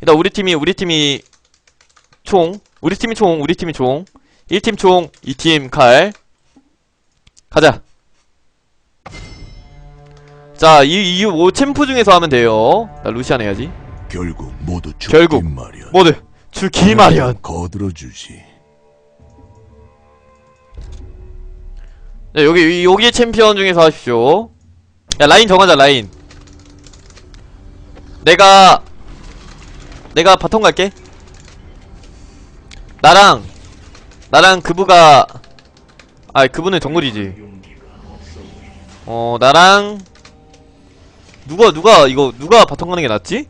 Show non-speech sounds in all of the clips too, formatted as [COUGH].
일단 우리 팀이 우리 팀이 총 우리 팀이 총 우리 팀이 총. 1팀 총 2팀 칼. 가자. 자 이 이 오 챔프 중에서 하면 돼요. 나 루시안 해야지. 결국 모두 죽기 결국. 마련. 모두 죽기 마련. 거들어 주지. 자 여기 여기 챔피언 중에서 하십시오. 야 라인 정하자 라인. 내가 내가 바텀 갈게 나랑 나랑 그부가 아 그분은 정글이지 어 나랑 누가 누가 이거 누가 바텀 가는 게 낫지?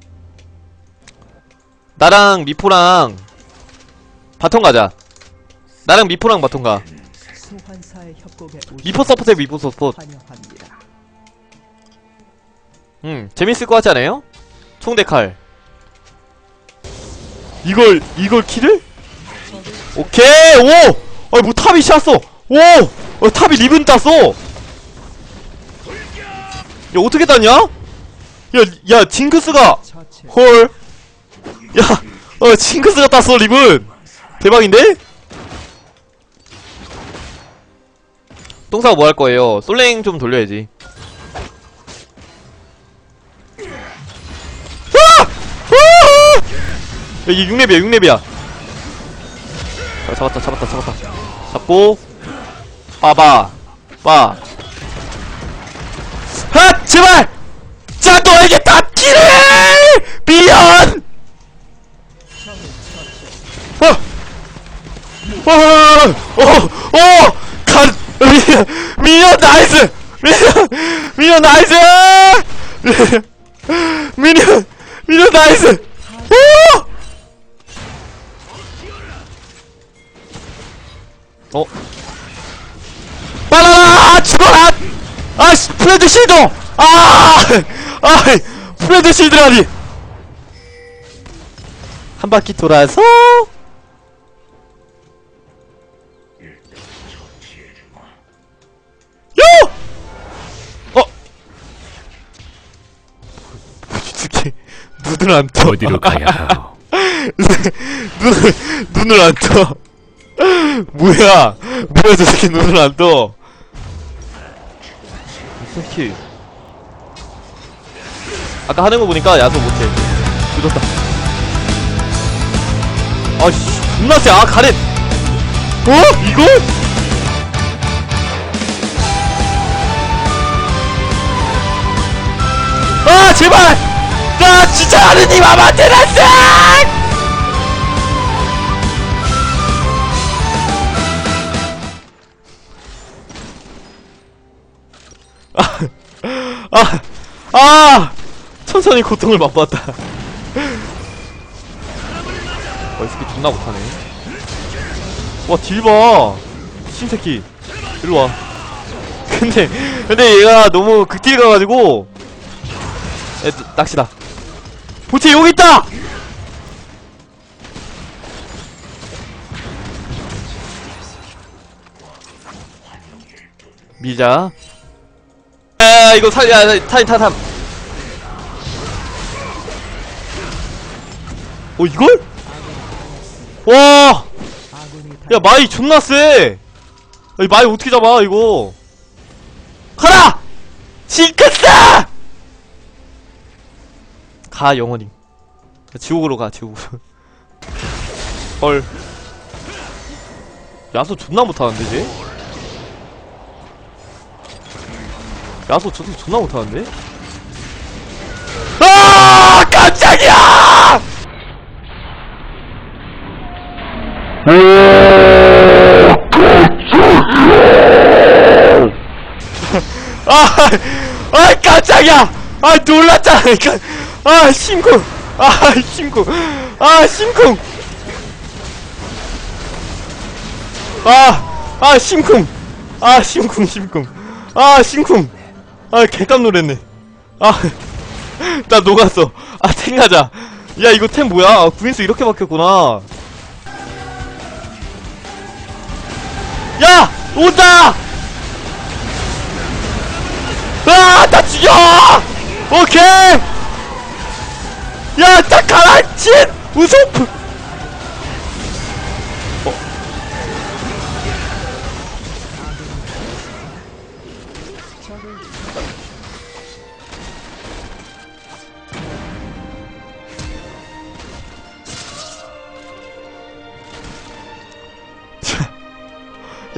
나랑 미포랑 바텀 가자 나랑 미포랑 바텀 가 미포 서포트해 미포 서포트. 음 재밌을 것 같지 않아요? 총대 칼 이걸 이걸 킬을? 오케이 오! 아뭐 탑이 샷어 오! 어, 탑이 리븐 땄어 야 어떻게 땄냐? 야, 야 징크스가 헐 야, 어 징크스가 땄어 리븐 대박인데? 똥사가 뭐 할 거예요? 솔랭 좀 돌려야지 야, 이게 6렙이야, 6렙이야. 자, 잡았다, 잡았다, 잡았다. 잡고, 빠바, 빠. 하! 제발! 자, 너에게 닿기를! 미연! 어! 어! 어! 어! 간! 미연! 미연 나이스! 미연! 미연 나이스! 미연! 미연 나이스! 오! 어? 빨라라! 죽어라! 아씨! 프레드 실드! 아! 아! 프레드 실드라니! 한 바퀴 돌아서 요! 어? 눈을 안 떠. 어디로 가야 하오? [LAUGHS] 눈을 눈을 안 떠. 뭐야? 뭐야 저 새끼 눈을 안 떠. 이 새끼. 아까 하는 거 보니까 야소 못해. 늦었다. 아씨, 존나 세. 아 가렛. 어? 이거? 아 제발! 나 진짜 하느님 아마테라스! 아, 아, 천천히 고통을 맛봤다. 어, 이 새끼 존나 못하네. 와, 딜 봐. 신새끼. 일로 와. 근데, 근데 얘가 너무 극딜 가가지고. 에, 낚시다. 보치 여기 있다! 미자. 야, 이거 살, 야, 야, 타임, 타, 타. 어, 이걸? 와! 야, 마이 존나 세! 야, 이 마이 어떻게 잡아, 이거? 가라! 징크스! 가, 영원히. 지옥으로 가, 지옥으로. [LAUGHS] 헐. 야수 존나 못하는데, 쟤? 야수 저 존나 못하는데? 아! 깜짝이야! 아, 아 깜짝이야! 아 놀랐잖아. 아 심쿵. 아 심쿵. 아 심쿵. 아, 아 심쿵. 아 심쿵 심쿵. 아 심쿵. 아 개깜 놀랐네. 아, [LAUGHS] 나 녹았어. 아 탱 가자. 야 이거 템 뭐야? 아, 구인수 이렇게 바뀌었구나. 야! 온다! 아! 나 죽여! 오케이! 야, 딱 가라앉힌 우소프!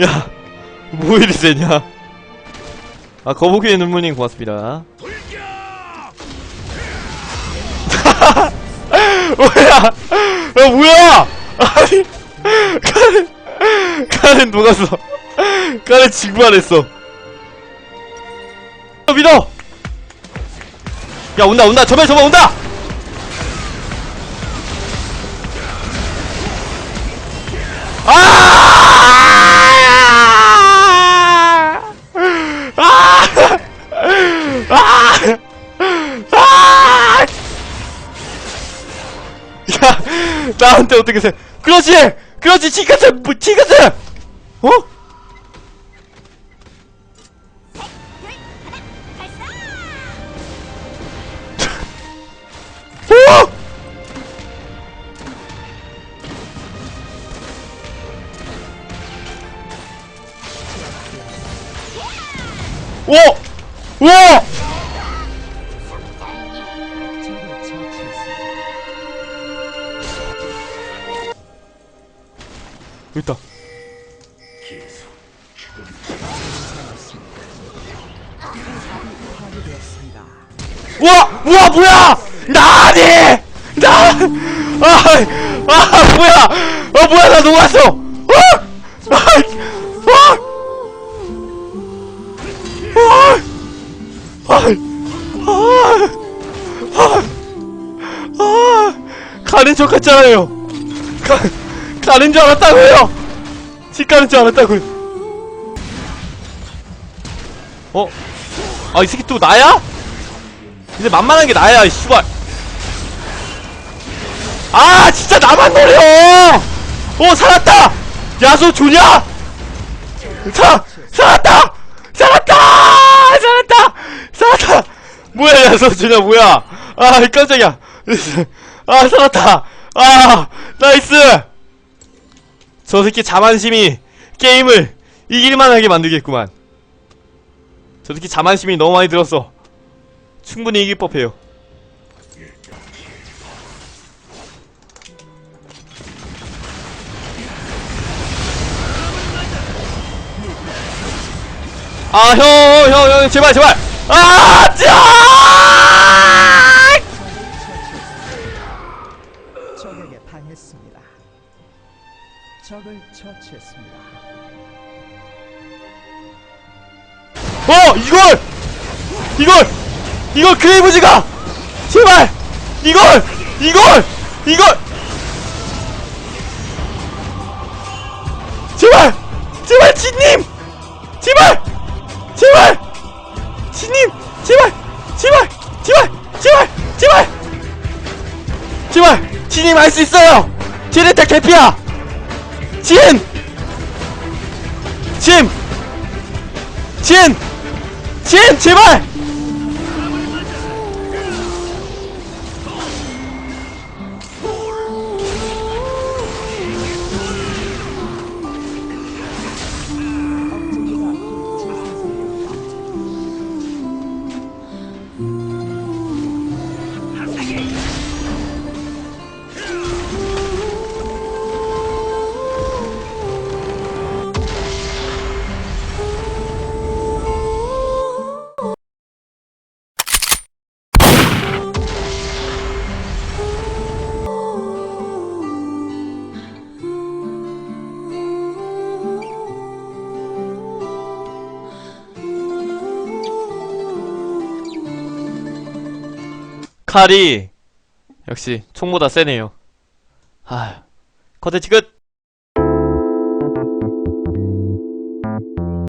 야, 뭐 이리 세냐? 아, 거북이의 눈물님 고맙습니다. [LAUGHS] 뭐야? 야, 뭐야? 아니, 가는, 가는 녹았어. 가는 직관했어. 야, 믿어! 야, 온다, 온다! 저발, 저발, 온다! 아! 나한테 어떻게 세? 그렇지, 그렇지, 치카스, 뭐, 치카스, 어? 오! 오! 우 있다. 우와! 우와, 뭐야! 나니! 나! 아, 아, 뭐야! 아, 뭐야, 나 녹았어! 어! 아! 아! 아! 아! 아! 아! 가는 척 했잖아요! 가, 가는 줄 알았다고요! 집 가는 줄 알았다고요! 어? 아, 이 새끼 또 나야? 이제 만만한 게 나야, 이 씨발. 아, 진짜 나만 노려! 오, 살았다! 야수 좋냐? 사, 살았다! 살았다! 살았다! 살았다! 뭐야, 야수 좋냐, 뭐야? 아, 깜짝이야. [LAUGHS] 아, 살았다! 아, 나이스! 저 새끼 자만심이 게임을 이길만 하게 만들겠구만. 저 새끼 자만심이 너무 많이 들었어. 충분히 이길 법해요. 아, 형, 형, 형, 제발, 제발! 아, 짜! 적을 처치했습니다. 어, 이걸! 이걸! 이걸 크레이브즈가! 제발! 이걸! 이걸! 이걸! 제발! 제발, 진님! 제발! 제발! 진님! 제발! 제발! 제발! 제발! 제발! 제발! 진님 할수 있어요! 지레타 개피야! 진! 진! 진! 진! 제발! 칼이 역시 총보다 세네요. 아, 컨텐츠 끝.